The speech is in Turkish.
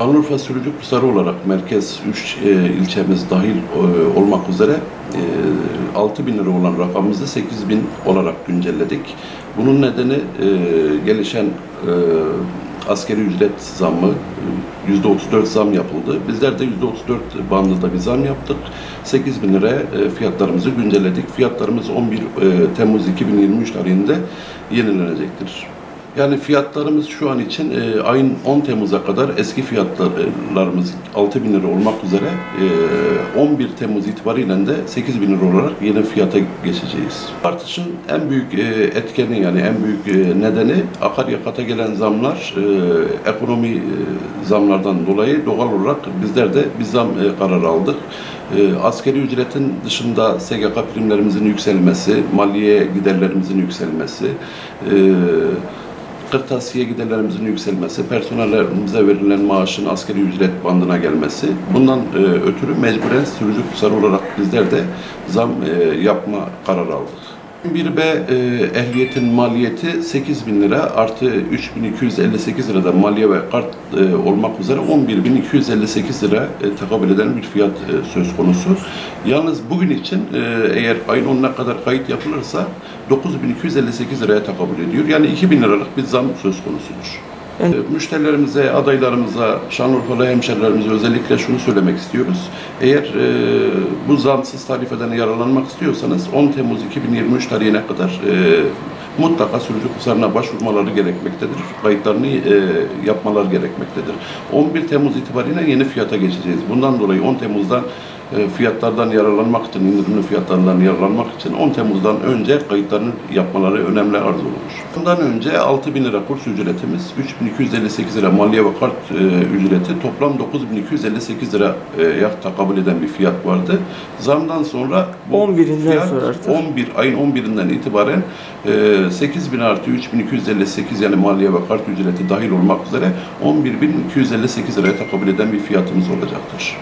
Şanlıurfa Sürücü Hisarı olarak merkez 3 ilçemiz dahil e, olmak üzere e, 6 bin lira olan rakamımızı 8 bin olarak güncelledik. Bunun nedeni e, gelişen e, askeri ücret zammı e, %34 zam yapıldı. Bizler de %34 bandında bir zam yaptık. 8 bin liraya e, fiyatlarımızı güncelledik. Fiyatlarımız 11 e, Temmuz 2023 tarihinde yenilenecektir. Yani fiyatlarımız şu an için e, ayın 10 Temmuz'a kadar eski fiyatlarımız 6 bin lira olmak üzere e, 11 Temmuz itibariyle de 8 bin lira olarak yeni fiyata geçeceğiz. Artışın en büyük e, etkeni yani en büyük e, nedeni akaryakata gelen zamlar e, ekonomi e, zamlardan dolayı doğal olarak bizler de bir zam e, kararı aldık. E, askeri ücretin dışında SGK primlerimizin yükselmesi, maliye giderlerimizin yükselmesi, e, kırtasiye giderlerimizin yükselmesi, personellerimize verilen maaşın askeri ücret bandına gelmesi. Bundan e, ötürü mecburen sürücü kusarı olarak bizler de zam e, yapma kararı aldık. 1B e, ehliyetin maliyeti 8 bin lira artı 3258 lirada maliye ve kart e, olmak üzere 11.258 lira e, tekabül eden bir fiyat e, söz konusu. Yalnız bugün için e, eğer ayın 10'una kadar kayıt yapılırsa 9258 liraya tekabül ediyor. Yani 2000 liralık bir zam söz konusudur. Yani- E, Müşterilerimize, adaylarımıza, Şanlıurfalı hemşerilerimize özellikle şunu söylemek istiyoruz. Eğer e, bu zamsız tarifeden yararlanmak istiyorsanız 10 Temmuz 2023 tarihine kadar e, mutlaka sürücü kusarına başvurmaları gerekmektedir. Kayıtlarını e, yapmaları gerekmektedir. 11 Temmuz itibariyle yeni fiyata geçeceğiz. Bundan dolayı 10 Temmuz'dan fiyatlardan yararlanmak için, indirimli fiyatlardan yararlanmak için 10 Temmuz'dan önce kayıtlarını yapmaları önemli arz olunur. Bundan önce 6 bin lira kurs ücretimiz, 3258 lira maliye ve kart e, ücreti, toplam 9258 lira e, takabül eden bir fiyat vardı. Zamdan sonra bu 11'inden fiyat sonra artık. 11 ayın 11'inden itibaren e, 8000 artı 3258 yani maliye ve kart ücreti dahil olmak üzere 11258 liraya takabül eden bir fiyatımız olacaktır.